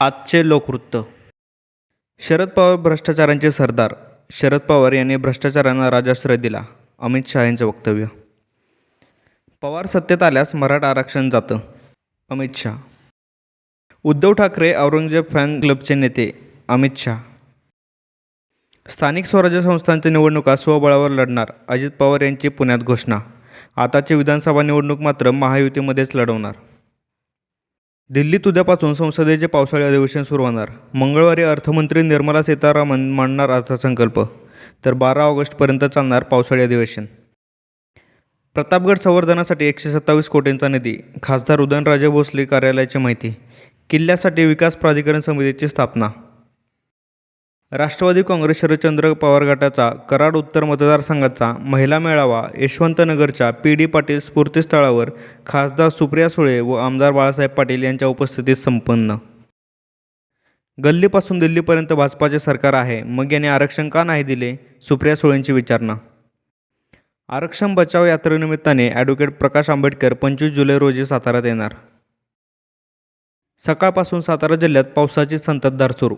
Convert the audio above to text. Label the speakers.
Speaker 1: आजचे लोकवृत्त. शरद पवार भ्रष्टाचारांचे सरदार. शरद पवार यांनी भ्रष्टाचारांना राजाश्रय दिला. अमित शहा यांचं वक्तव्य. पवार सत्तेत आल्यास मराठा आरक्षण जातं. अमित शहा. उद्धव ठाकरे औरंगजेब फॅन क्लबचे नेते. अमित शहा. स्थानिक स्वराज्य संस्थांच्या निवडणुका स्वबळावर लढणार. अजित पवार यांची पुण्यात घोषणा. आताची विधानसभा निवडणूक मात्र महायुतीमध्येच लढवणार. दिल्लीत उद्यापासून संसदेचे पावसाळी अधिवेशन सुरू होणार. मंगळवारी अर्थमंत्री निर्मला सीतारामन मांडणार अर्थसंकल्प. तर बारा ऑगस्टपर्यंत चालणार पावसाळी अधिवेशन. प्रतापगड संवर्धनासाठी एकशे सत्तावीस कोटींचा निधी. खासदार उदयनराजे भोसले कार्यालयाची माहिती. किल्ल्यासाठी विकास प्राधिकरण समितीची स्थापना. राष्ट्रवादी काँग्रेस शरदचंद्र पवार गटाचा कराड उत्तर मतदारसंघाचा महिला मेळावा यशवंतनगरच्या पी डी पाटील स्फूर्तीस्थळावर खासदार सुप्रिया सुळे व आमदार बाळासाहेब पाटील यांच्या उपस्थितीत संपन्न. गल्लीपासून दिल्लीपर्यंत भाजपाचे सरकार आहे. मग यांनी आरक्षण का नाही दिले? सुप्रिया सुळेंची विचारणा. आरक्षण बचाव यात्रेनिमित्ताने ॲडव्होकेट प्रकाश आंबेडकर पंचवीस जुलै रोजी साताऱ्यात येणार. सकाळपासून सातारा जिल्ह्यात पावसाची संततधार सुरू